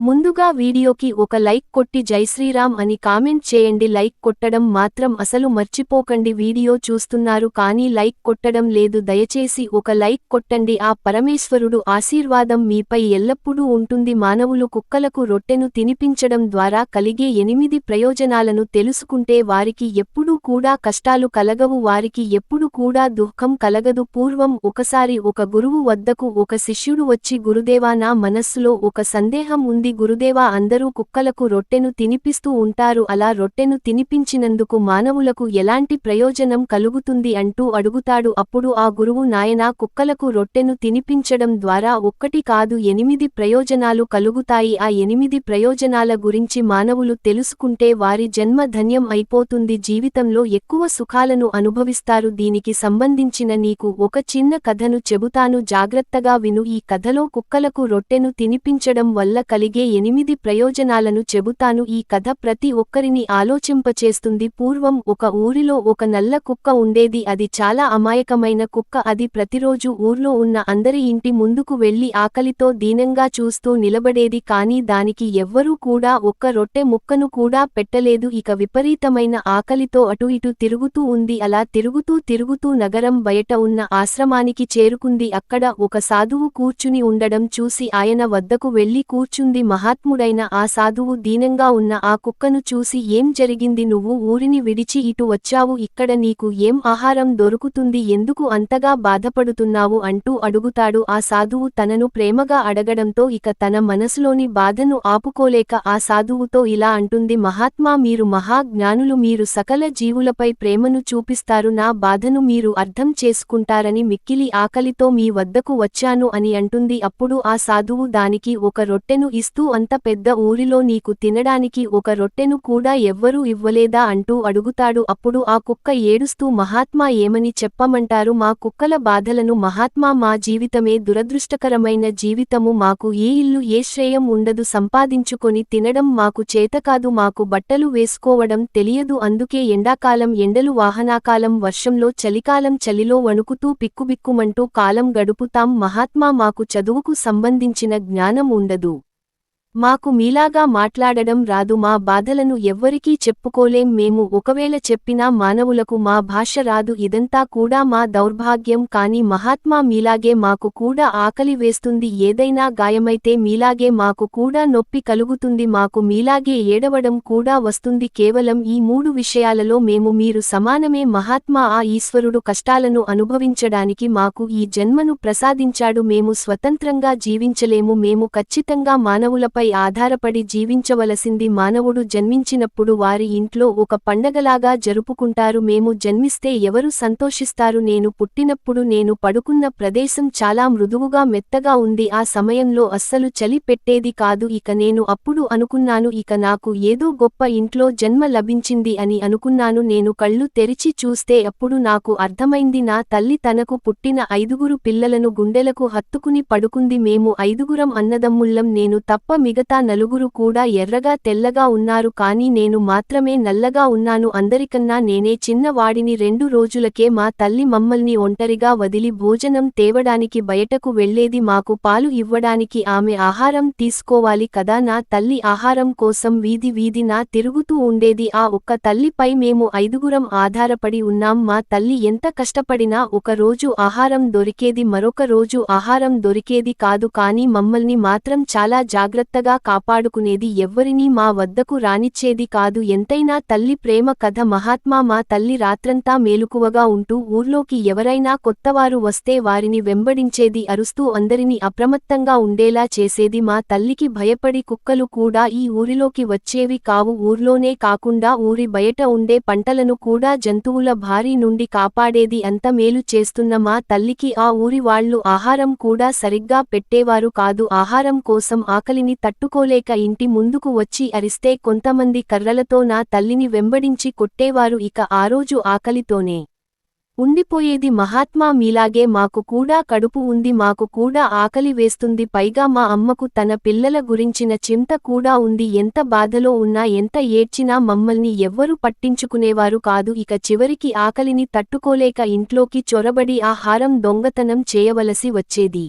ముందుగా వీడియోకి ఒక లైక్ కొట్టి జైశ్రీరామ్ అని కామెంట్ చేయండి. లైక్ కొట్టడం మాత్రం అసలు మర్చిపోకండి. వీడియో చూస్తున్నారు కానీ లైక్ కొట్టడం లేదు. దయచేసి ఒక లైక్ కొట్టండి. ఆ పరమేశ్వరుడు ఆశీర్వాదం మీపై ఎల్లప్పుడూ ఉంటుంది. మానవులు కుక్కలకు రొట్టెను తినిపించడం ద్వారా కలిగే ఎనిమిది ప్రయోజనాలను తెలుసుకుంటే వారికి ఎప్పుడూ కూడా కష్టాలు కలగవు. వారికి ఎప్పుడు కూడా దుఃఖం కలగదు. పూర్వం ఒకసారి ఒక గురువు వద్దకు ఒక శిష్యుడు వచ్చి గురుదేవా నా మనస్సులో ఒక సందేహం ఉంది. గురుదేవా అందరూ కుక్కలకు రొట్టెను తినిపిస్తూ ఉంటారు. అలా రొట్టెను తినిపించినందుకు మానవులకు ఎలాంటి ప్రయోజనం కలుగుతుంది అంటూ అడుగుతాడు. అప్పుడు ఆ గురువు నాయనా కుక్కలకు రొట్టెను తినిపించడం ద్వారా ఒక్కటి కాదు ఎనిమిది ప్రయోజనాలు కలుగుతాయి. ఆ ఎనిమిది ప్రయోజనాల గురించి మానవులు తెలుసుకుంటే వారి జన్మ ధన్యం అయిపోతుంది. జీవితంలో ఎక్కువ సుఖాలను అనుభవిస్తారు. దీనికి సంబంధించిన నీకు ఒక చిన్న కథను చెబుతాను. జాగ్రత్తగా విను. ఈ కథలో కుక్కలకు రొట్టెను తినిపించడం వల్ల కలిగే ఎనిమిది ప్రయోజనాలను చెబుతాను? ఈ కథ ప్రతి ఒక్కరిని ఆలోచింపచేస్తుంది. పూర్వం ఒక ఊరిలో ఒక నల్ల కుక్క ఉండేది. అది చాలా అమాయకమైన కుక్క. అది ప్రతిరోజు ఊర్లో ఉన్న అందరి ఇంటి ముందుకు వెళ్ళి ఆకలితో దీనంగా చూస్తూ నిలబడేది. కానీ దానికి ఎవ్వరూ కూడా ఒక్క రొట్టె ముక్కను కూడా పెట్టలేదు. ఇక విపరీతమైన ఆకలితో అటు ఇటు తిరుగుతూ ఉంది. అలా తిరుగుతూ తిరుగుతూ నగరం బయట ఉన్న ఆశ్రమానికి చేరుకుంది. అక్కడ ఒక సాధువు కూర్చుని ఉండడం చూసి ఆయన వద్దకు వెళ్ళి కూర్చుంది. మహాత్ముడైన ఆ సాధువు దీనంగా ఉన్న ఆ కుక్కను చూసి ఏం జరిగింది? నువ్వు ఊరిని విడిచి ఇటు వచ్చావు. ఇక్కడ నీకు ఏం ఆహారం దొరుకుతుంది? ఎందుకు అంతగా బాధపడుతున్నావు? అంటూ అడుగుతాడు ఆ సాధువు తనను ప్రేమగా అడగడంతో ఇక తన మనసులోని బాధను ఆపుకోలేక ఆ సాధువుతో ఇలా అంటుంది మహాత్మా మీరు మహా జ్ఞానులు మీరు సకల జీవులపై ప్రేమను చూపిస్తారు. నా బాధను మీరు అర్థం చేసుకుంటారని మిక్కిలి ఆకలితో మీ వద్దకు వచ్చాను అని అంటుంది. అప్పుడు ఆ సాధువు దానికి ఒక రొట్టెను ఇస్తూ అంత పెద్ద ఊరిలో నీకు తినడానికి ఒక రొట్టెను కూడా ఎవ్వరూ ఇవ్వలేదా అంటూ అడుగుతాడు. అప్పుడు ఆ కుక్క ఏడుస్తూ మహాత్మా ఏమని చెప్పమంటారు? మా కుక్కల బాధలను మహాత్మా మా జీవితమే దురదృష్టకరమైన జీవితము. మాకు ఏ ఇల్లు ఏ శ్రేయం ఉండదు. సంపాదించుకొని తినడం మాకు చేతకాదు. మాకు బట్టలు వేసుకోవడం తెలియదు. అందుకే ఎండాకాలం ఎండలు వాహనాకాలం వర్షంలో చలికాలం చలిలో వణుకుతూ పిక్కుబిక్కుమంటూ కాలం గడుపుతాం. మహాత్మా మాకు చదువుకు సంబంధించిన జ్ఞానం ఉండదు. మాకు మీలాగా మాట్లాడడం రాదు మా బాధలను ఎవ్వరికీ చెప్పుకోలేం మేము ఒకవేళ చెప్పినా మానవులకు మా భాష రాదు ఇదంతా కూడా మా దౌర్భాగ్యం కాని మహాత్మా మీలాగే మాకు కూడా ఆకలి వేస్తుంది ఏదైనా గాయమైతే మీలాగే మాకు కూడా నొప్పి కలుగుతుంది మాకు మీలాగే ఏడవడం కూడా వస్తుంది కేవలం ఈ మూడు విషయాలలో మేము మీరు సమానమే మహాత్మా ఆ ఈశ్వరుడు కష్టాలను అనుభవించడానికి మాకు ఈ జన్మను ప్రసాదించాడు మేము స్వతంత్రంగా జీవించలేము మేము ఖచ్చితంగా మానవులపై పై ఆధారపడి జీవించవలసింది మానవుడు జన్మించినప్పుడు వారి ఇంట్లో ఒక పండగలాగా జరుపుకుంటారు. మేము జన్మిస్తే ఎవరు సంతోషిస్తారు? నేను పుట్టినప్పుడు నేను పడుకున్న ప్రదేశం చాలా మృదువుగా మెత్తగా ఉంది. ఆ సమయంలో అస్సలు చలి పెట్టేది కాదు. ఇక నేను అప్పుడు అనుకున్నాను ఇక నాకు ఏదో గొప్ప ఇంట్లో జన్మ లభించింది అని అనుకున్నాను. నేను కళ్ళు తెరిచి చూస్తే అప్పుడు నాకు అర్థమైంది నా తల్లి తనకు పుట్టిన ఐదుగురు పిల్లలను గుండెలకు హత్తుకుని పడుకుంది. మేము ఐదుగురం అన్నదమ్ముళ్ళం. నేను తప్ప మిగతా నలుగురు కూడా ఎర్రగా తెల్లగా ఉన్నారు కాని నేను మాత్రమే నల్లగా ఉన్నాను అందరికన్నా నేనే చిన్నవాడిని రెండు రోజులకే మా తల్లి మమ్మల్ని ఒంటరిగా వదిలి భోజనం తేవడానికి బయటకు వెళ్ళేది మాకు పాలు ఇవ్వడానికి ఆమె ఆహారం తీసుకోవాలి కదా నా తల్లి ఆహారం కోసం వీధి వీధినా తిరుగుతూ ఉండేది ఆ ఒక్క తల్లిపై మేము ఐదుగురం ఆధారపడి ఉన్నాం మా తల్లి ఎంత కష్టపడినా ఒక రోజు ఆహారం దొరికేది మరొక రోజు ఆహారం దొరికేది కాదు కాని మమ్మల్ని మాత్రం చాలా జాగ్రత్త జాగ్రత్తగా కాపాడుకునేది ఎవ్వరినీ మా వద్దకు రానిచ్చేది కాదు. ఎంతైనా తల్లి ప్రేమ కథ మహాత్మా మా తల్లి రాత్రంతా మేలుకువగా ఉంటూ ఊర్లోకి ఎవరైనా కొత్తవారు వస్తే వారిని వెంబడించేది అరుస్తూ అందరినీ అప్రమత్తంగా ఉండేలా చేసేది మా తల్లికి భయపడి కుక్కలు కూడా ఈ ఊరిలోకి వచ్చేవి కావు. ఊర్లోనే కాకుండా ఊరి బయట ఉండే పంటలను కూడా జంతువుల భారీ నుండి కాపాడేది అంత మేలు చేస్తున్న మా తల్లికి ఆ ఊరి వాళ్ళు ఆహారం కూడా సరిగ్గా పెట్టేవారు కాదు. ఆహారం కోసం ఆకలిని తట్టుకోలేక ఇంటి ముందుకు వచ్చి అరిస్తే కొంతమంది కర్రలతో నా తల్లిని వెంబడించి కొట్టేవారు ఇక ఆ రోజు ఆకలితోనే. ఉండిపోయేది మహాత్మా మీలాగే మాకు కూడా కడుపు ఉంది మాకు కూడా ఆకలి వేస్తుంది పైగా మా అమ్మకు తన పిల్లల గురించిన చింత కూడా ఉంది ఎంత బాధలో ఉన్నా ఎంత ఏడ్చినా మమ్మల్ని ఎవ్వరూ పట్టించుకునేవారు కాదు ఇక చివరికి ఆకలిని తట్టుకోలేక ఇంట్లోకి చొరబడి ఆహారం దొంగతనం చేయవలసి వచ్చేది.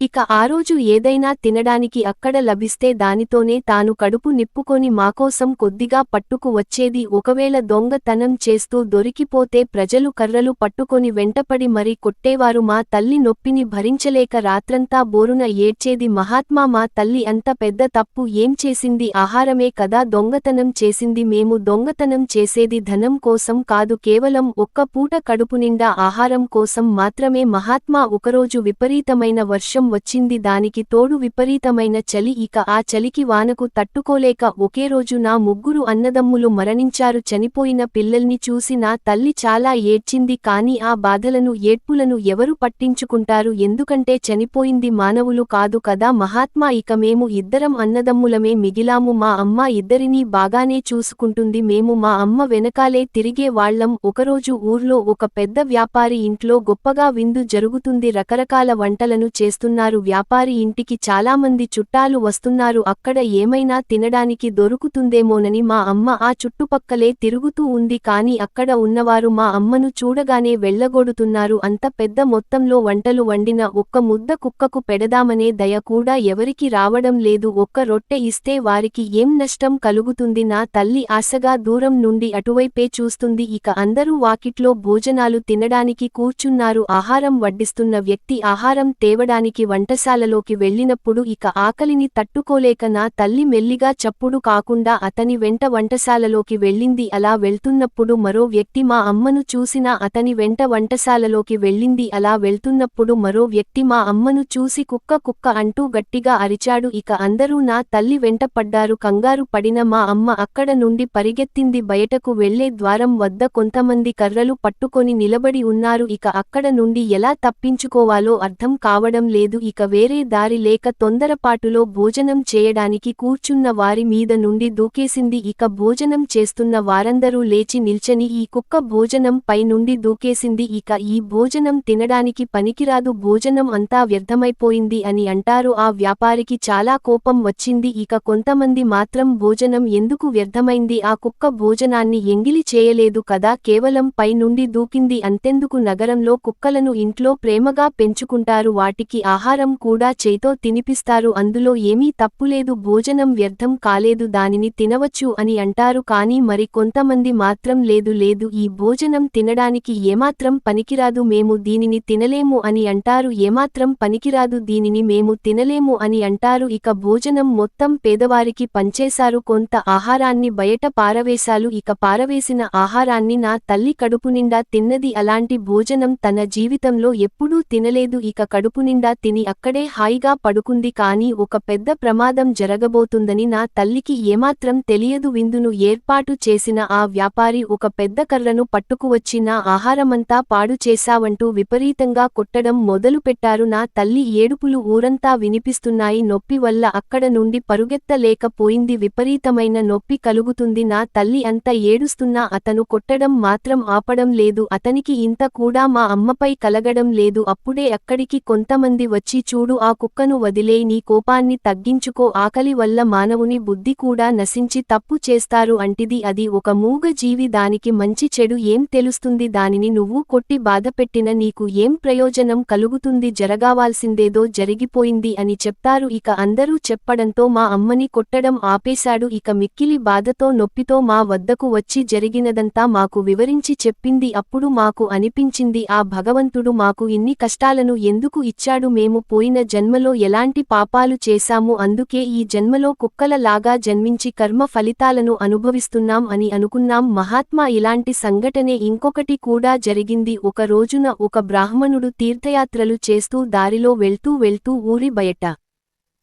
ఇక ఆ రోజు ఏదైనా తినడానికి అక్కడ లభిస్తే దానితోనే తాను కడుపు నిప్పుకొని మాకోసం కొద్దిగా పట్టుకు వచ్చేది ఒకవేళ దొంగతనం చేస్తూ దొరికిపోతే ప్రజలు కర్రలు పట్టుకొని వెంటపడి మరీ కొట్టేవారు మా తల్లి నొప్పిని భరించలేక రాత్రంతా బోరున ఏడ్చేది మహాత్మా మా తల్లి అంత పెద్ద తప్పు ఏం చేసింది? ఆహారమే కదా దొంగతనం చేసింది. మేము దొంగతనం చేసేది ధనం కోసం కాదు కేవలం ఒక్క పూట కడుపు నిండా ఆహారం కోసం మాత్రమే. మహాత్మా ఒకరోజు విపరీతమైన వర్షం వచ్చింది దానికి తోడు విపరీతమైన చలి. ఇక ఆ చలికి వానకు తట్టుకోలేక ఒకే రోజు నా ముగ్గురు అన్నదమ్ములు మరణించారు. చనిపోయిన పిల్లల్ని చూసి నా తల్లి చాలా ఏడ్చింది. కాని ఆ బాధలను ఏడ్పులను ఎవరు పట్టించుకుంటారు? ఎందుకంటే చనిపోయింది మానవులు కాదు కదా మహాత్మా. ఇక మేము ఇద్దరం అన్నదమ్ములమే. మిగిలాము మా అమ్మ ఇద్దరినీ బాగానే చూసుకుంటుంది. మేము మా అమ్మ వెనకాలే తిరిగే వాళ్ళం ఒకరోజు ఊర్లో ఒక పెద్ద వ్యాపారి ఇంట్లో గొప్పగా విందు జరుగుతుంది. రకరకాల వంటలను చేస్తున్నారు వ్యాపారి ఇంటికి చాలామంది చుట్టాలు వస్తున్నారు. అక్కడ ఏమైనా తినడానికి దొరుకుతుందేమోనని మా అమ్మ ఆ చుట్టుపక్కలే తిరుగుతూ ఉంది. కాని అక్కడ ఉన్నవారు మా అమ్మను చూడగానే వెళ్ళగొడుతున్నారు అంత పెద్ద మొత్తంలో వంటలు వండిన ఒక్క ముద్ద కుక్కకు పెడదామనే దయ కూడా ఎవరికి రావడం లేదు. ఒక్క రొట్టె ఇస్తే వారికి ఏం నష్టం కలుగుతుంది? నా తల్లి ఆశగా దూరం నుండి అటువైపే చూస్తుంది. ఇక అందరూ వాకిట్లో భోజనాలు తినడానికి కూర్చున్నారు. ఆహారం వడ్డిస్తున్న వ్యక్తి ఆహారం తేవడానికి వంటశాలలోకి వెళ్ళినప్పుడు ఇక ఆకలిని తట్టుకోలేక నా తల్లి మెల్లిగా చప్పుడు కాకుండా అతని వెంట వంటశాలలోకి వెళ్ళింది. అలా వెళ్తున్నప్పుడు మరో వ్యక్తి మా అమ్మను చూసినా అతని వెంట వంటశాలలోకి వెళ్ళింది. అలా వెళ్తున్నప్పుడు మరో వ్యక్తి మా అమ్మను చూసి కుక్క కుక్క అంటూ గట్టిగా అరిచాడు. ఇక అందరూ నా తల్లి వెంట పడ్డారు. కంగారు పడిన మా అమ్మ అక్కడ నుండి పరిగెత్తింది. బయటకు వెళ్ళే ద్వారం వద్ద కొంతమంది కర్రలు పట్టుకొని నిలబడి ఉన్నారు. ఇక అక్కడ నుండి ఎలా తప్పించుకోవాలో అర్థం కావడం లేదు. ఇక వేరే దారి లేక తొందరపాటులో భోజనం చేయడానికి కూర్చున్న వారి మీద నుండి దూకేసింది ఇక భోజనం చేస్తున్న వారందరూ లేచి నిల్చని ఈ కుక్క భోజనం పై నుండి దూకేసింది ఇక ఈ భోజనం తినడానికి పనికిరాదు భోజనం అంతా వ్యర్థమైపోయింది అని అంటారు. ఆ వ్యాపారికి చాలా కోపం వచ్చింది ఇక కొంతమంది మాత్రం భోజనం ఎందుకు వ్యర్థమైంది ఆ కుక్క భోజనాన్ని ఎంగిలి చేయలేదు కదా కేవలం పై నుండి దూకింది అంతెందుకు నగరంలో కుక్కలను ఇంట్లో ప్రేమగా పెంచుకుంటారు వాటికి ఆహారం ఆహారం కూడా చేతో తినిపిస్తారు. అందులో ఏమీ తప్పులేదు భోజనం వ్యర్థం కాలేదు. దానిని తినవచ్చు అని అంటారు కానీ మరి కొంతమంది మాత్రం లేదు లేదు. ఈ భోజనం తినడానికి ఏమాత్రం పనికిరాదు. మేము దీనిని తినలేము అని అంటారు. ఏమాత్రం పనికిరాదు. దీనిని మేము తినలేము అని అంటారు. ఇక భోజనం మొత్తం పేదవారికి పంచేశారు. కొంత ఆహారాన్ని బయట పారవేశాలు. ఇక పారవేసిన ఆహారాన్ని నా తల్లి కడుపు నిండా తిన్నది. అలాంటి భోజనం తన జీవితంలో ఎప్పుడూ తినలేదు. ఇక కడుపు నిండా విని అక్కడే హాయిగా పడుకుంది కాని ఒక పెద్ద ప్రమాదం జరగబోతుందని నా తల్లికి ఏమాత్రం తెలియదు. విందును ఏర్పాటు చేసిన ఆ వ్యాపారి ఒక పెద్ద కర్రను పట్టుకువచ్చి నా ఆహారమంతా పాడు చేశావంటూ విపరీతంగా కొట్టడం మొదలుపెట్టారు నా తల్లి ఏడుపులు ఊరంతా వినిపిస్తున్నాయి. నొప్పి వల్ల అక్కడ నుండి పరుగెత్తలేకపోయింది. విపరీతమైన నొప్పి కలుగుతుంది. నా తల్లి అంత ఏడుస్తున్నా అతను కొట్టడం మాత్రం ఆపడం లేదు. అతనికి ఇంత కూడా మా అమ్మపై కలగడం లేదు. అప్పుడే అక్కడికి కొంతమంది వచ్చి చూడు ఆ కుక్కను వదిలే నీ కోపాన్ని తగ్గించుకో ఆకలి వల్ల మానవుని బుద్ధి కూడా నశించి తప్పు చేస్తారు అంటిది అది ఒక మూగ జీవి దానికి మంచి చెడు ఏం తెలుస్తుంది దానిని నువ్వు కొట్టి బాధపెట్టిన నీకు ఏం ప్రయోజనం కలుగుతుంది జరగావాల్సిందేదో జరిగిపోయింది అని చెప్తారు ఇక అందరూ చెప్పడంతో మా అమ్మని కొట్టడం ఆపేశాడు ఇక మిక్కిలి బాధతో నొప్పితో మా వద్దకు వచ్చి జరిగినదంతా మాకు వివరించి చెప్పింది అప్పుడు మాకు అనిపించింది ఆ భగవంతుడు మాకు ఇన్ని కష్టాలను ఎందుకు ఇచ్చాడు మేము పోయిన జన్మలో ఎలాంటి పాపాలు చేశాము అందుకే ఈ జన్మలో కుక్కల లాగా జన్మించి కర్మ ఫలితాలను అనుభవిస్తున్నాం అని అనుకున్నాం. మహాత్మా ఇలాంటి సంఘటనే ఇంకొకటి కూడా జరిగింది. ఒక రోజున ఒక బ్రాహ్మణుడు తీర్థయాత్రలు చేస్తూ దారిలో వెళ్తూ వెళ్తూ ఊరి బయట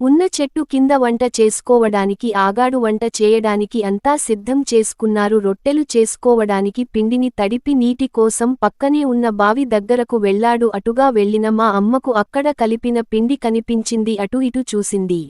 ఉన్న చెట్టు కింద వంట చేసుకోవడానికి ఆగాడు వంట చేయడానికి అంతా సిద్ధం చేసుకున్నారు. రొట్టెలు చేసుకోవడానికి పిండిని తడిపి నీటి కోసం పక్కనే ఉన్న బావి దగ్గరకు వెళ్ళాడు అటుగా వెళ్ళిన మా అమ్మకు అక్కడ కలిపిన పిండి కనిపించింది. అటు ఇటు చూసింది.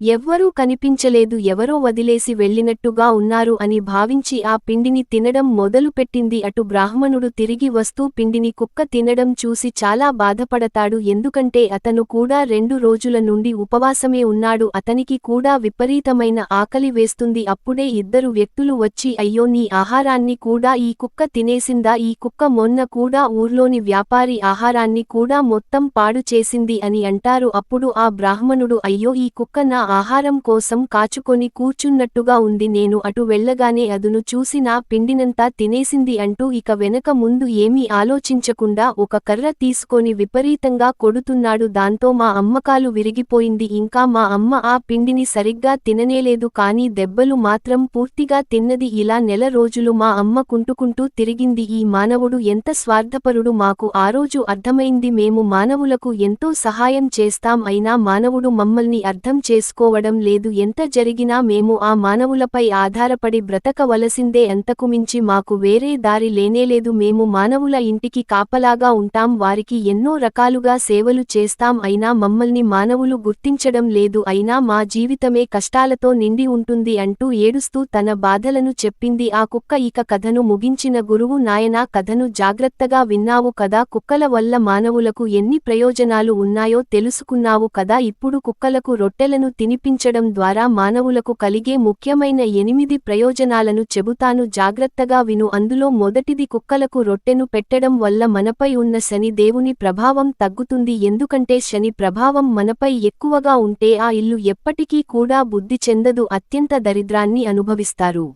ఎవ్వరూ కనిపించలేదు ఎవరో వదిలేసి వెళ్ళినట్టుగా ఉన్నారు అని భావించి ఆ పిండిని తినడం మొదలుపెట్టింది. అటు బ్రాహ్మణుడు తిరిగి వస్తూ పిండిని కుక్క తినడం చూసి చాలా బాధపడతాడు. ఎందుకంటే అతను కూడా రెండు రోజుల నుండి ఉపవాసమే ఉన్నాడు. అతనికి కూడా విపరీతమైన ఆకలి వేస్తుంది. అప్పుడే ఇద్దరు వ్యక్తులు వచ్చి అయ్యో నీ ఆహారాన్ని కూడా ఈ కుక్క తినేసిందా? ఈ కుక్క మొన్న కూడా ఊర్లోని వ్యాపారి ఆహారాన్ని కూడా మొత్తం పాడు చేసింది అని అంటారు. అప్పుడు ఆ బ్రాహ్మణుడు అయ్యో ఈ కుక్క నా ఆహారం కోసం కాచుకొని కూర్చున్నట్టుగా ఉంది. నేను అటు వెళ్ళగానే అదును చూసి నా పిండినంతా తినేసింది అంటూ ఇక వెనక ముందు ఏమీ ఆలోచించకుండా ఒక కర్ర తీసుకొని విపరీతంగా కొడుతున్నాడు. దాంతో మా అమ్మకాలు విరిగిపోయింది. ఇంకా మా అమ్మ ఆ పిండిని సరిగ్గా తిననేలేదు. కానీ దెబ్బలు మాత్రం పూర్తిగా తిన్నది. ఇలా నెల రోజులు మా అమ్మ కుంటుకుంటూ తిరిగింది. ఈ మానవుడు ఎంత స్వార్థపరుడు మాకు ఆ రోజు అర్థమైంది. మేము మానవులకు ఎంతో సహాయం చేస్తాం. అయినా మానవుడు మమ్మల్ని అర్థం చేసుకోవడం లేదు ఎంత జరిగినా మేము ఆ మానవులపై ఆధారపడి బ్రతకవలసిందే అంతకుమించి మాకు వేరే దారి లేనేలేదు. మేము మానవుల ఇంటికి కాపలాగా ఉంటాం వారికి ఎన్నో రకాలుగా సేవలు చేస్తాం అయినా మమ్మల్ని మానవులు గుర్తించడం లేదు. అయినా మా జీవితమే కష్టాలతో నిండి ఉంటుంది అంటూ ఏడుస్తూ తన బాధలను చెప్పింది. ఆ కుక్క ఇక కథను ముగించిన గురువు నాయనా కథను జాగ్రత్తగా విన్నావు కదా. కుక్కల వల్ల మానవులకు ఎన్ని ప్రయోజనాలు ఉన్నాయో తెలుసుకున్నావు కదా. ఇప్పుడు కుక్కలకు రొట్టెలను తినిపించడం ద్వారా మానవులకు కలిగే ముఖ్యమైన ఎనిమిది ప్రయోజనాలను చెబుతాను. జాగ్రత్తగా విను. అందులో మొదటిది కుక్కలకు రొట్టెను పెట్టడం వల్ల మనపై ఉన్న శని దేవుని ప్రభావం తగ్గుతుంది. ఎందుకంటే శని ప్రభావం మనపై ఎక్కువగా ఉంటే ఆ ఇల్లు ఎప్పటికీ కూడా బుద్ధి చెందదు. అత్యంత దరిద్రాన్ని అనుభవిస్తారు.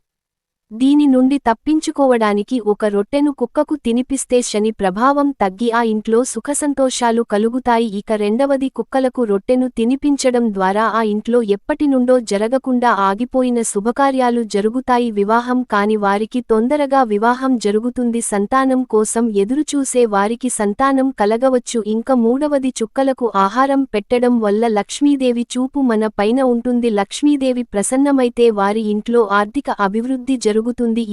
దీని నుండి తప్పించుకోవడానికి ఒక రొట్టెను కుక్కకు తినిపిస్తే శని ప్రభావం తగ్గి ఆ ఇంట్లో సుఖసంతోషాలు కలుగుతాయి. ఇక రెండవది కుక్కలకు రొట్టెను తినిపించడం ద్వారా ఆ ఇంట్లో ఎప్పటినుండో జరగకుండా ఆగిపోయిన శుభకార్యాలు జరుగుతాయి. వివాహం కాని వారికి తొందరగా వివాహం జరుగుతుంది. సంతానం కోసం ఎదురుచూసే వారికి సంతానం కలగవచ్చు. ఇంక మూడవది చుక్కలకు ఆహారం పెట్టడం వల్ల లక్ష్మీదేవి చూపు మన పైన ఉంటుంది. లక్ష్మీదేవి ప్రసన్నమైతే వారి ఇంట్లో ఆర్థిక అభివృద్ధి జరుగుతుంది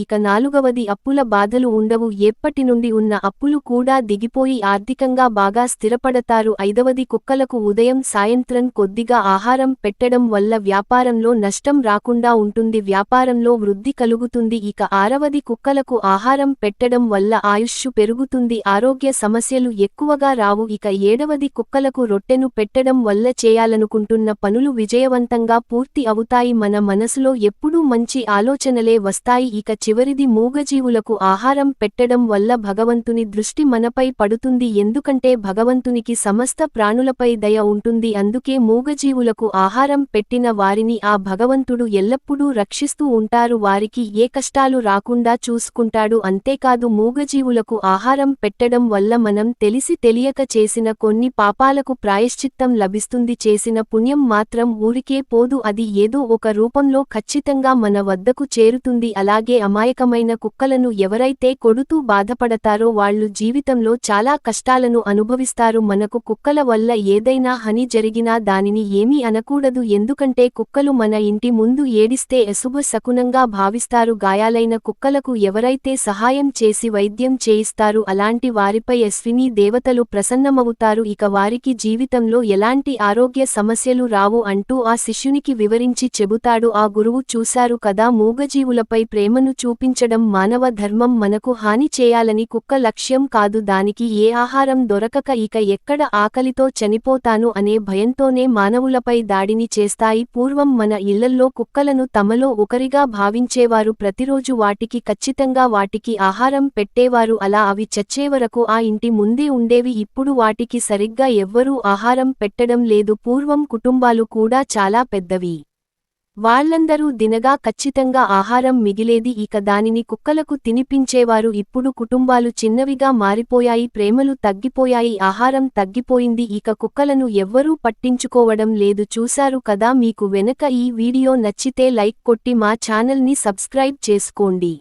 ఇక నాలుగవది అప్పుల బాధలు ఉండవు. ఎప్పటి నుండి ఉన్న అప్పులు కూడా దిగిపోయి ఆర్థికంగా బాగా స్థిరపడతారు. ఐదవది కుక్కలకు ఉదయం సాయంత్రం కొద్దిగా ఆహారం పెట్టడం వల్ల వ్యాపారంలో నష్టం రాకుండా ఉంటుంది. వ్యాపారంలో వృద్ధి కలుగుతుంది. ఇక ఆరవది కుక్కలకు ఆహారం పెట్టడం వల్ల ఆయుష్షు పెరుగుతుంది. ఆరోగ్య సమస్యలు ఎక్కువగా రావు. ఇక ఏడవది కుక్కలకు రొట్టెను పెట్టడం వల్ల చేయాలనుకుంటున్న పనులు విజయవంతంగా పూర్తి అవుతాయి. మన మనసులో ఎప్పుడూ మంచి ఆలోచనలే వస్తాయి. ఇక చివరిది మూగజీవులకు ఆహారం పెట్టడం వల్ల భగవంతుని దృష్టి మనపై పడుతుంది. ఎందుకంటే భగవంతునికి సమస్త ప్రాణులపై దయ ఉంటుంది. అందుకే మూగజీవులకు ఆహారం పెట్టిన వారిని ఆ భగవంతుడు ఎల్లప్పుడూ రక్షిస్తూ ఉంటారు. వారికి ఏ కష్టాలు రాకుండా చూసుకుంటాడు. అంతేకాదు మూగజీవులకు ఆహారం పెట్టడం వల్ల మనం తెలిసి తెలియక చేసిన కొన్ని పాపాలకు ప్రాయశ్చిత్తం లభిస్తుంది. చేసిన పుణ్యం మాత్రం ఊరికే పోదు. అది ఏదో ఒక రూపంలో ఖచ్చితంగా మన వద్దకు చేరుతుంది. అలాగే అమాయకమైన కుక్కలను ఎవరైతే కొడుతూ బాధపడతారో వాళ్ళు జీవితంలో చాలా కష్టాలను అనుభవిస్తారు. మనకు కుక్కల వల్ల ఏదైనా హని జరిగినా దానిని ఏమీ అనకూడదు. ఎందుకంటే కుక్కలు మన ఇంటి ముందు ఏడిస్తే అశుభ శకునంగా భావిస్తారు. గాయాలైన కుక్కలకు ఎవరైతే సహాయం చేసి వైద్యం చేయిస్తారు అలాంటి వారిపై అశ్విని దేవతలు ప్రసన్నమవుతారు. ఇక వారికి జీవితంలో ఎలాంటి ఆరోగ్య సమస్యలు రావు అంటూ ఆ శిష్యునికి వివరించి చెబుతాడు. ఆ గురువు చూశారు కదా మూగజీవులపై ప్రేమను చూపించడం మానవ ధర్మం మనకు హాని చేయాలని కుక్క లక్ష్యం కాదు. దానికి ఏ ఆహారం దొరకక ఇక ఎక్కడ ఆకలితో చనిపోతాను అనే భయంతోనే మానవులపై దాడిని చేస్తాయి. పూర్వం మన ఇళ్ళల్లో కుక్కలను తమలో ఒకరిగా భావించేవారు. ప్రతిరోజు వాటికి ఖచ్చితంగా వాటికి ఆహారం పెట్టేవారు. అలా అవి చచ్చేవరకు ఆ ఇంటి ముందే ఉండేవి. ఇప్పుడు వాటికి సరిగ్గా ఎవ్వరూ ఆహారం పెట్టడం లేదు. పూర్వం కుటుంబాలు కూడా చాలా పెద్దవి. వాళ్ళందరూ దినగా ఖచ్చితంగా ఆహారం మిగిలేది ఇక దానిని కుక్కలకు తినిపించేవారు ఇప్పుడు కుటుంబాలు చిన్నవిగా మారిపోయాయి ప్రేమలు తగ్గిపోయాయి ఆహారం తగ్గిపోయింది ఇక కుక్కలను ఎవ్వరూ పట్టించుకోవడం లేదు. చూశారు కదా మీకు వెనక ఈ వీడియో నచ్చితే లైక్ కొట్టి మా ఛానల్ని సబ్స్క్రైబ్ చేసుకోండి.